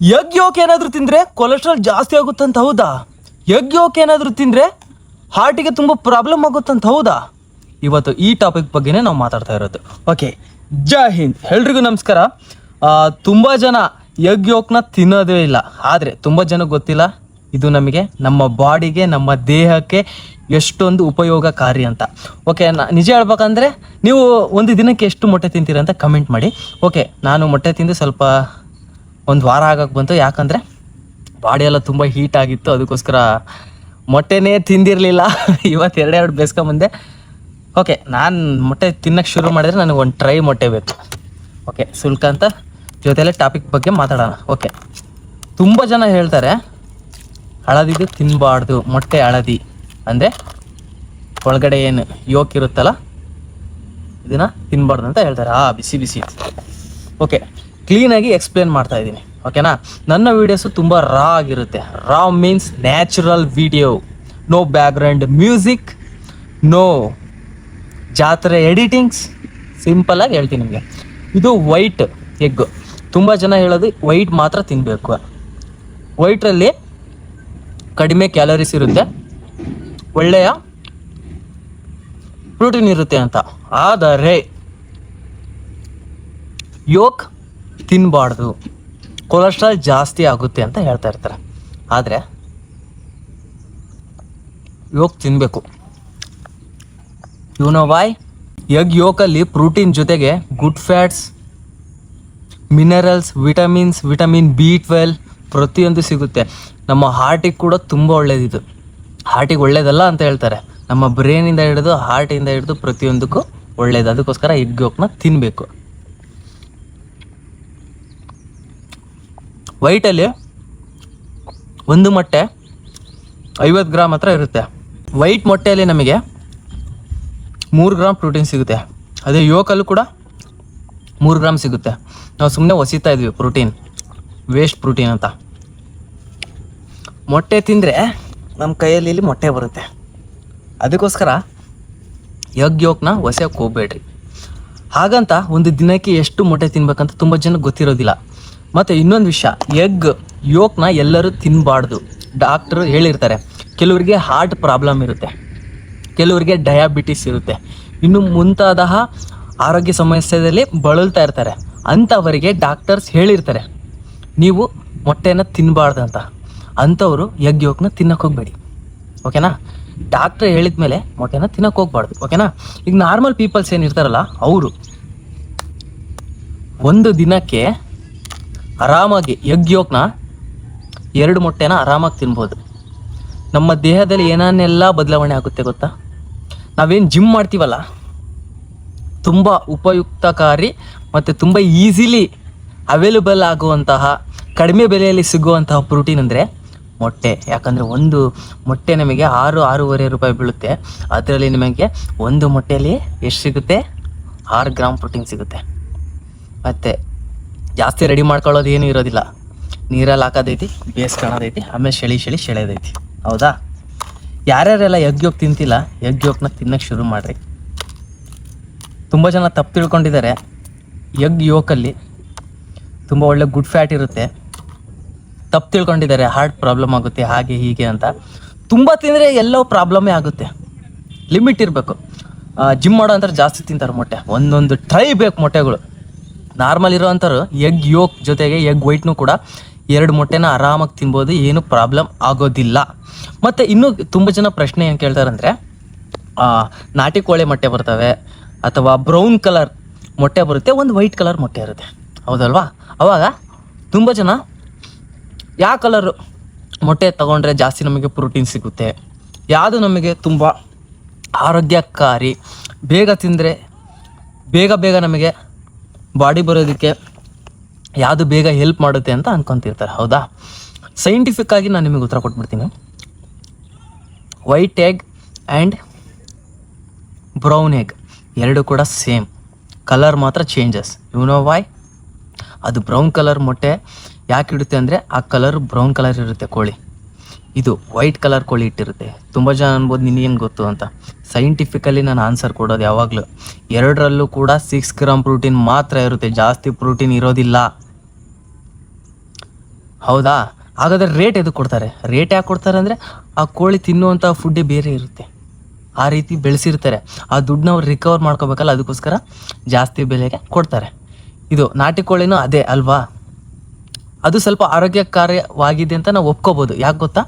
Egg yoke ಏನಾದರೂ ತಿಂದರೆ cholesterol ಜಾಸ್ತಿ ಆಗುತ್ತಂತ ಹೌದಾ? ಎಗ್ ಯೋಕ್ ಏನಾದರೂ ತಿಂದರೆ ಹಾರ್ಟಿಗೆ ತುಂಬ ಪ್ರಾಬ್ಲಮ್ ಆಗುತ್ತಂತ ಹೌದಾ? ಇವತ್ತು ಈ ಟಾಪಿಕ್ ಬಗ್ಗೆನೇ ನಾವು ಮಾತಾಡ್ತಾ ಇರೋದು. ಓಕೆ ಜೈ ಹಿಂದ್. ಎಲ್ರಿಗೂ ನಮಸ್ಕಾರ. ತುಂಬ ಜನ ಎಗ್ ಯೋಕ್ನ ತಿನ್ನೋದೇ ಇಲ್ಲ. ಆದರೆ ತುಂಬ ಜನ ಗೊತ್ತಿಲ್ಲ, ಇದು ನಮಗೆ ನಮ್ಮ ಬಾಡಿಗೆ, ನಮ್ಮ ದೇಹಕ್ಕೆ ಎಷ್ಟೊಂದು ಉಪಯೋಗಕಾರಿ ಅಂತ. ಓಕೆ ನಾ, ನಿಜ ಹೇಳ್ಬೇಕಂದ್ರೆ ನೀವು ಒಂದು ದಿನಕ್ಕೆ ಎಷ್ಟು ಮೊಟ್ಟೆ ತಿಂತೀರ ಅಂತ ಕಮೆಂಟ್ ಮಾಡಿ. ಓಕೆ ನಾನು ಮೊಟ್ಟೆ ತಿಂದು ಸ್ವಲ್ಪ ಒಂದು ವಾರ ಆಗಕ್ಕೆ ಬಂತು. ಯಾಕಂದರೆ ಬಾಡಿ ಎಲ್ಲ ತುಂಬ ಹೀಟ್ ಆಗಿತ್ತು. ಅದಕ್ಕೋಸ್ಕರ ಮೊಟ್ಟೆನೇ ತಿಂದಿರಲಿಲ್ಲ. ಇವತ್ತು ಎರಡೆರಡು ಬೇಸ್ಕೊಂಬಂದೆ. ಓಕೆ ನಾನು ಮೊಟ್ಟೆ ತಿನ್ನಕ್ಕೆ ಶುರು ಮಾಡಿದ್ರೆ ನನಗೆ ಒಂದು ಟ್ರೈ ಮೊಟ್ಟೆ ಬೇಕು. ಓಕೆ ಶುಲ್ಕ ಅಂತ ಜೊತೆಯಲ್ಲೇ ಟಾಪಿಕ್ ಬಗ್ಗೆ ಮಾತಾಡೋಣ. ಓಕೆ ತುಂಬ ಜನ ಹೇಳ್ತಾರೆ, ಹಳದಿದು ತಿನ್ನಬಾರ್ದು ಮೊಟ್ಟೆ ಹಳದಿ. ಅಂದರೆ ಒಳಗಡೆ ಏನು ಯೋಕ್ ಇರುತ್ತಲ್ಲ, ಇದನ್ನು ತಿನ್ನಬಾರ್ದು ಅಂತ ಹೇಳ್ತಾರೆ. ಆ, ಬಿಸಿ ಬಿಸಿ. ಓಕೆ ಕ್ಲೀನಾಗಿ ಎಕ್ಸ್ಪ್ಲೇನ್ ಮಾಡ್ತಾ ಇದ್ದೀನಿ ಓಕೆನಾ ನನ್ನ ವೀಡಿಯೋಸು ತುಂಬ ರಾ ಆಗಿರುತ್ತೆ. Raw means natural video no background music no ಜಾತ್ರೆ ಎಡಿಟಿಂಗ್ಸ್ ಸಿಂಪಲಾಗಿ ಹೇಳ್ತೀನಿ ನಿಮಗೆ. ಇದು ವೈಟ್ ಎಗ್ ತುಂಬ ಜನ ಹೇಳೋದು ವೈಟ್ ಮಾತ್ರ ತಿನ್ನಬೇಕು ವೈಟ್ರಲ್ಲಿ ಕಡಿಮೆ ಕ್ಯಾಲರೀಸ್ ಇರುತ್ತೆ. ಒಳ್ಳೆಯ ಪ್ರೋಟೀನ್ ಇರುತ್ತೆ ಅಂತ. ಆದರೆ ಯೋಕ್ ತಿನ್ನಬಾರ್ದು ಕೊಲೆಸ್ಟ್ರಾಲ್ ಜಾಸ್ತಿ ಆಗುತ್ತೆ ಅಂತ ಹೇಳ್ತಾ ಇರ್ತಾರೆ. ಆದರೆ, ಯೋಕ್ ತಿನ್ನಬೇಕು ಯುನೋ ವಾಯ್ ಎಗ್ ಯೋಕಲ್ಲಿ ಪ್ರೋಟೀನ್ ಜೊತೆಗೆ good fats, minerals, vitamins, vitamin B twelve ಪ್ರತಿಯೊಂದು ಸಿಗುತ್ತೆ. ನಮ್ಮ ಹಾರ್ಟಿಗೆ ಕೂಡ ತುಂಬ ಒಳ್ಳೇದಿದು. ಹಾರ್ಟಿಗೆ ಒಳ್ಳೇದಲ್ಲ ಅಂತ ಹೇಳ್ತಾರೆ. ನಮ್ಮ ಬ್ರೈನಿಂದ ಹಿಡಿದು ಹಾರ್ಟಿಂದ ಹಿಡಿದು ಪ್ರತಿಯೊಂದಕ್ಕೂ ಒಳ್ಳೇದು. ಅದಕ್ಕೋಸ್ಕರ ಎಗ್ ಯೋಕ್ನ ತಿನ್ನಬೇಕು ವೈಟಲ್ಲಿ ಒಂದು ಮೊಟ್ಟೆ ಐವತ್ತು ಗ್ರಾಮ್ ಹತ್ರ ಇರುತ್ತೆ. ವೈಟ್ ಮೊಟ್ಟೆಯಲ್ಲಿ ನಮಗೆ ಮೂರು ಗ್ರಾಮ್ ಪ್ರೋಟೀನ್ ಸಿಗುತ್ತೆ. ಅದೇ ಯೋಕಲ್ಲೂ ಕೂಡ ಮೂರು ಗ್ರಾಮ್ ಸಿಗುತ್ತೆ. ನಾವು ಸುಮ್ಮನೆ ಒಸಿತಾ ಇದ್ವಿ ಪ್ರೋಟೀನ್ ವೇಸ್ಟ್ ಪ್ರೋಟೀನ್ ಅಂತ. ಮೊಟ್ಟೆ ತಿಂದರೆ ನಮ್ಮ ಕೈಯಲ್ಲಿ ಇಲ್ಲಿ ಮೊಟ್ಟೆ ಬರುತ್ತೆ. ಅದಕ್ಕೋಸ್ಕರ ಯಗ್ ಯೋಕ್ನ ಹೊಸಕ್ಕೆ ಹೋಗ್ಬೇಡ್ರಿ. ಹಾಗಂತ ಒಂದು ದಿನಕ್ಕೆ ಎಷ್ಟು ಮೊಟ್ಟೆ ತಿನ್ಬೇಕಂತ ತುಂಬ ಜನಕ್ಕೆ ಗೊತ್ತಿರೋದಿಲ್ಲ. ಮತ್ತು ಇನ್ನೊಂದು ವಿಷಯ, ಎಗ್ ಯೋಕ್ನ ಎಲ್ಲರೂ ತಿನ್ನಬಾರ್ದು ಡಾಕ್ಟ್ರು ಹೇಳಿರ್ತಾರೆ, ಕೆಲವರಿಗೆ ಹಾರ್ಟ್ ಪ್ರಾಬ್ಲಮ್ ಇರುತ್ತೆ, ಕೆಲವರಿಗೆ ಡಯಾಬಿಟಿಸ್ ಇರುತ್ತೆ. ಇನ್ನು ಮುಂತಾದ ಆರೋಗ್ಯ ಸಮಸ್ಯೆಯಲ್ಲಿ ಬಳಲ್ತಾ ಇರ್ತಾರೆ. ಅಂಥವರಿಗೆ ಡಾಕ್ಟರ್ಸ್ ಹೇಳಿರ್ತಾರೆ, ನೀವು ಮೊಟ್ಟೆನ ತಿನ್ನಬಾರ್ದು ಅಂತ. ಅಂಥವರು ಎಗ್ ಯೋಕ್ನ ತಿನ್ನಕ್ಕೆ ಹೋಗ್ಬೇಡಿ. ಓಕೆನಾ? ಡಾಕ್ಟ್ರ್ ಹೇಳಿದ ಮೇಲೆ ಮೊಟ್ಟೆನ ತಿನ್ನಕ್ಕೆ ಹೋಗ್ಬಾರ್ದು. ಓಕೆನಾ? ಈಗ ನಾರ್ಮಲ್ ಪೀಪಲ್ಸ್ ಏನಿರ್ತಾರಲ್ಲ ಅವರು ಒಂದು ದಿನಕ್ಕೆ ಆರಾಮಾಗಿ ಎಗ್ ಯೋಕ್ನ ಎರಡು ಮೊಟ್ಟೆನ ಆರಾಮಾಗಿ ತಿನ್ಬೋದು. ನಮ್ಮ ದೇಹದಲ್ಲಿ ಏನನ್ನೆಲ್ಲ ಬದಲಾವಣೆ ಆಗುತ್ತೆ ಗೊತ್ತಾ? ನಾವೇನು ಜಿಮ್ ಮಾಡ್ತೀವಲ್ಲ? ತುಂಬ ಉಪಯುಕ್ತಕಾರಿ ಮತ್ತು ತುಂಬ ಈಸಿಲಿ ಅವೈಲೇಬಲ್ ಆಗುವಂತಹ, ಕಡಿಮೆ ಬೆಲೆಯಲ್ಲಿ ಸಿಗುವಂತಹ ಪ್ರೋಟೀನ್ ಅಂದರೆ ಮೊಟ್ಟೆ. ಯಾಕಂದರೆ ಒಂದು ಮೊಟ್ಟೆ ನಮಗೆ ಆರು, ಆರೂವರೆ ರೂಪಾಯಿ ಬೀಳುತ್ತೆ. ಅದರಲ್ಲಿ ನಿಮಗೆ ಒಂದು ಮೊಟ್ಟೆಯಲ್ಲಿ ಎಷ್ಟು ಸಿಗುತ್ತೆ? ಆರು ಗ್ರಾಮ್ ಪ್ರೋಟೀನ್ ಸಿಗುತ್ತೆ. ಮತ್ತು ಜಾಸ್ತಿ ರೆಡಿ ಮಾಡ್ಕೊಳ್ಳೋದು ಏನೂ ಇರೋದಿಲ್ಲ. ನೀರಲ್ಲಿ ಹಾಕೋದೈತಿ ಬೇಯಿಸ್ಕೊಳ್ಳೋದೈತಿ ಆಮೇಲೆ ಶೆಳಿ ಶೆಳಿ ಸೆಳೆದೈತಿ ಹೌದಾ? ಯಾರ್ಯಾರೆಲ್ಲ ಎಗ್ ಯೋಕ್ ತಿಂತಿಲ್ಲ, ಎಗ್ ಯೋಗನ ತಿನ್ನಕ್ಕೆ ಶುರು ಮಾಡಿರಿ. ತುಂಬ ಜನ ತಪ್ಪು ತಿಳ್ಕೊಂಡಿದ್ದಾರೆ. ಎಗ್ ಯೋಕಲ್ಲಿ ತುಂಬ ಒಳ್ಳೆ ಗುಡ್ ಫ್ಯಾಟ್ ಇರುತ್ತೆ. ತಪ್ಪು ತಿಳ್ಕೊಂಡಿದ್ದಾರೆ ಹಾರ್ಟ್ ಪ್ರಾಬ್ಲಮ್ ಆಗುತ್ತೆ, ಹಾಗೆ ಹೀಗೆ ಅಂತ. ತುಂಬ ತಿಂದರೆ ಎಲ್ಲೋ ಪ್ರಾಬ್ಲಮ್ಮೇ ಆಗುತ್ತೆ. ಲಿಮಿಟ್ ಇರಬೇಕು. ಜಿಮ್ ಮಾಡೋ ಅಂದ್ರೆ ಜಾಸ್ತಿ ತಿಂತಾರೆ ಮೊಟ್ಟೆ. ಒಂದೊಂದು ಟ್ರೈ ಬೇಕು ಮೊಟ್ಟೆಗಳು. ನಾರ್ಮಲ್ ಇರೋವಂಥವ್ರು ಎಗ್, ಯೋಕ್ ಜೊತೆಗೆ ಎಗ್ ವೈಟ್ನು ಕೂಡ ಎರಡು ಮೊಟ್ಟೆನ ಆರಾಮಾಗಿ ತಿನ್ಬೋದು, ಏನು ಪ್ರಾಬ್ಲಮ್ ಆಗೋದಿಲ್ಲ. ಮತ್ತು ಇನ್ನೂ ತುಂಬ ಜನ ಪ್ರಶ್ನೆ ಏನು ಕೇಳ್ತಾರಂದರೆ ನಾಟಿ ಕೋಳಿ ಮೊಟ್ಟೆ ಬರ್ತವೆ, ಅಥವಾ ಬ್ರೌನ್ ಕಲರ್ ಮೊಟ್ಟೆ ಬರುತ್ತೆ, ಒಂದು ವೈಟ್ ಕಲರ್ ಮೊಟ್ಟೆ ಇರುತ್ತೆ. ಹೌದಲ್ವಾ? ಅವಾಗ ತುಂಬ ಜನ ಯಾವ ಕಲರು ಮೊಟ್ಟೆ ತಗೊಂಡ್ರೆ ಜಾಸ್ತಿ ನಮಗೆ ಪ್ರೋಟೀನ್ ಸಿಗುತ್ತೆ, ಯಾವುದು ನಮಗೆ ತುಂಬ ಆರೋಗ್ಯಕಾರಿ, ಬೇಗ ತಿಂದರೆ ಬೇಗ ಬೇಗ ನಮಗೆ ಬಾಡಿ ಬರೋದಕ್ಕೆ ಯಾವುದು ಬೇಗ ಹೆಲ್ಪ್ ಮಾಡುತ್ತೆ ಅಂತ ಅನ್ಕೊಂತಿರ್ತಾರೆ, ಹೌದಾ? ಸೈಂಟಿಫಿಕ್ ಆಗಿ ನಾನು ನಿಮಗೆ ಉತ್ತರ ಕೊಟ್ಬಿಡ್ತೀನಿ. White egg and brown egg ಎರಡು ಕೂಡ ಸೇಮ್ ಕಲರ್ ಮಾತ್ರ ಚೇಂಜಸ್ ಯು ನೋ ವೈ ಅದು ಬ್ರೌನ್ ಕಲರ್ ಮೊಟ್ಟೆ ಯಾಕೆ ಇಡುತ್ತೆ ಅಂದರೆ ಆ ಕಲರ್ ಬ್ರೌನ್ ಕಲರ್ ಇರುತ್ತೆ ಕೋಳಿ. ಇದು ವೈಟ್ ಕಲರ್ ಕೋಳಿ ಇಟ್ಟಿರುತ್ತೆ. ತುಂಬ ಜನ ಅನ್ಬೋದು ನಿನಗೇನು ಗೊತ್ತು ಅಂತ. ಸೈಂಟಿಫಿಕಲಿ ನಾನು ಆನ್ಸರ್ ಕೊಡೋದು ಯಾವಾಗಲೂ. ಎರಡರಲ್ಲೂ ಕೂಡ ಸಿಕ್ಸ್ ಗ್ರಾಮ್ ಪ್ರೋಟೀನ್ ಮಾತ್ರ ಇರುತ್ತೆ. ಜಾಸ್ತಿ ಪ್ರೋಟೀನ್ ಇರೋದಿಲ್ಲ. ಹೌದಾ? ಹಾಗಾದ್ರೆ ರೇಟ್ ಎದು ಕೊಡ್ತಾರೆ? ರೇಟ್ ಯಾಕೆ ಕೊಡ್ತಾರೆ ಅಂದರೆ ಆ ಕೋಳಿ ತಿನ್ನುವಂಥ ಫುಡ್ಡೇ ಬೇರೆ ಇರುತ್ತೆ. ಆ ರೀತಿ ಬೆಳೆಸಿರ್ತಾರೆ. ಆ ದುಡ್ಡನ್ನ ಅವ್ರು ರಿಕವರ್ ಮಾಡ್ಕೋಬೇಕಲ್ಲ, ಅದಕ್ಕೋಸ್ಕರ ಜಾಸ್ತಿ ಬೆಲೆಗೆ ಕೊಡ್ತಾರೆ. ಇದು ನಾಟಿ ಕೋಳಿನೂ ಅದೇ ಅಲ್ವಾ? ಅದು ಸ್ವಲ್ಪ ಆರೋಗ್ಯಕಾರ್ಯವಾಗಿದೆ ಅಂತ ನಾವು ಒಪ್ಕೋಬೋದು. ಯಾಕೆ ಗೊತ್ತಾ?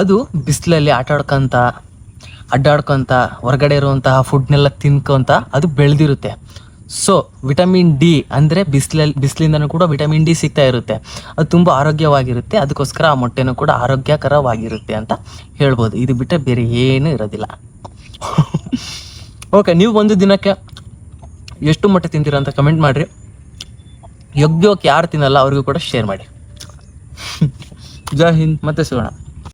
ಅದು ಬಿಸಿಲಲ್ಲಿ ಆಟ ಆಡ್ಕೊಂತ ಅಡ್ಡಾಡ್ಕೊಂತ, ಹೊರಗಡೆ ಇರುವಂತಹ ಫುಡ್ನೆಲ್ಲ ತಿನ್ಕೊಂತ ಅದು ಬೆಳೆದಿರುತ್ತೆ. ಸೊ ವಿಟಮಿನ್ ಡಿ ಅಂದರೆ ಬಿಸಿಲಲ್ಲಿ ಬಿಸಿಲಿಂದನೂ ಕೂಡ ವಿಟಮಿನ್ ಡಿ ಸಿಗ್ತಾ ಇರುತ್ತೆ. ಅದು ತುಂಬ ಆರೋಗ್ಯವಾಗಿರುತ್ತೆ. ಅದಕ್ಕೋಸ್ಕರ ಆ ಮೊಟ್ಟೆನೂ ಕೂಡ ಆರೋಗ್ಯಕರವಾಗಿರುತ್ತೆ ಅಂತ ಹೇಳ್ಬೋದು. ಇದು ಬಿಟ್ಟರೆ ಬೇರೆ ಏನೂ ಇರೋದಿಲ್ಲ. ಓಕೆ ನೀವು ಒಂದು ದಿನಕ್ಕೆ ಎಷ್ಟು ಮೊಟ್ಟೆ ತಿಂತೀರಾ ಅಂತ ಕಮೆಂಟ್ ಮಾಡಿರಿ. ಯಗ್ಯೋಕ್ ಯಾರು ತಿನ್ನಲ್ಲ ಅವ್ರಿಗೂ ಕೂಡ ಶೇರ್ ಮಾಡಿ. ಜೈ ಹಿಂದ್. ಮತ್ತೆ ಸಿಗೋಣ